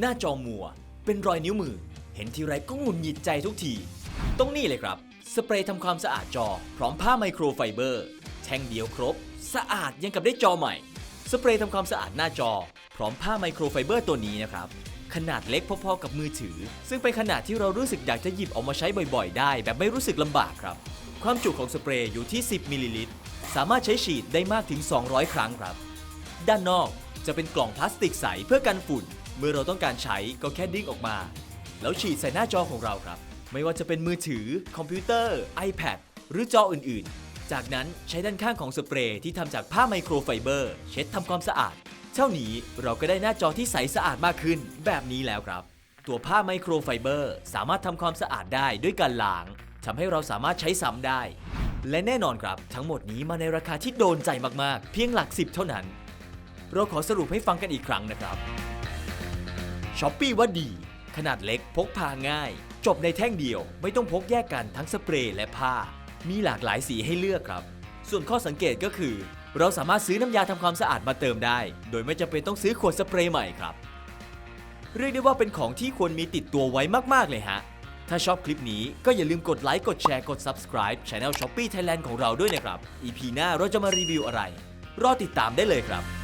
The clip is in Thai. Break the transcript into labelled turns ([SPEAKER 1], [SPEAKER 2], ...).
[SPEAKER 1] หน้าจอมัว เป็นรอยนิ้วมือ เห็นทีไรก็หงุดหงิดใจทุกที ต้องนี่เลยครับ สเปรย์ทำความสะอาดจอ พร้อมผ้าไมโครไฟเบอร์ แท่งเดียวครบ สะอาดยังกับได้จอใหม่ สเปรย์ทำความสะอาดหน้าจอ พร้อมผ้าไมโครไฟเบอร์ตัวนี้นะครับ ขนาดเล็กพอๆกับมือถือ ซึ่งเป็นขนาดที่เรารู้สึกอยากจะหยิบออกมาใช้บ่อยๆ ได้ แบบไม่รู้สึกลำบากครับ ความจุของสเปรย์อยู่ที่ 10มิลลิลิตร สามารถใช้ฉีดได้มากถึง 200 ครั้งครับ ด้านนอกจะเป็นกล่องพลาสติกใสเพื่อกันฝุ่น มื่อเราต้องการใช้ก็แค่ดิ้งออกมา แล้วฉีดใส่หน้าจอของเราครับ ไม่ว่าจะเป็นมือถือ คอมพิวเตอร์ iPad หรือจออื่นๆ จากนั้นใช้ด้านข้างของสเปรย์ที่ทำจากผ้าไมโครไฟเบอร์ เช็ดทำความสะอาด เท่านี้เราก็ได้หน้าจอที่ใสสะอาดมากขึ้นแบบนี้แล้วครับ ตัวผ้าไมโครไฟเบอร์สามารถทำความสะอาดได้ด้วยการล้างทำให้เราสามารถใช้ซ้ำได้ และแน่นอนครับ ทั้งหมดนี้มาในราคาที่โดนใจมากๆ เพียงหลักสิบเท่านั้น เราขอสรุปให้ฟังกันอีกครั้งนะครับ ช้อปปี้ว่าดี ขนาดเล็กพกพาง่าย จบในแท่งเดียว ไม่ต้องพกแยกกันทั้งสเปรย์และผ้า มีหลากหลายสีให้เลือกครับ ส่วนข้อสังเกตก็คือ เราสามารถซื้อน้ำยาทำความสะอาดมาเติมได้ โดยไม่จำเป็นต้องซื้อขวดสเปรย์ใหม่ครับ เรียกได้ว่าเป็นของที่ควรมีติดตัวไว้มากๆเลยฮะ ถ้าชอบคลิปนี้ก็อย่าลืมกดไลค์กดแชร์กด subscribe Channel Shopee Thailand ของเราด้วยนะครับ EP หน้าเราจะมารีวิวอะไร รอติดตามได้เลยครับ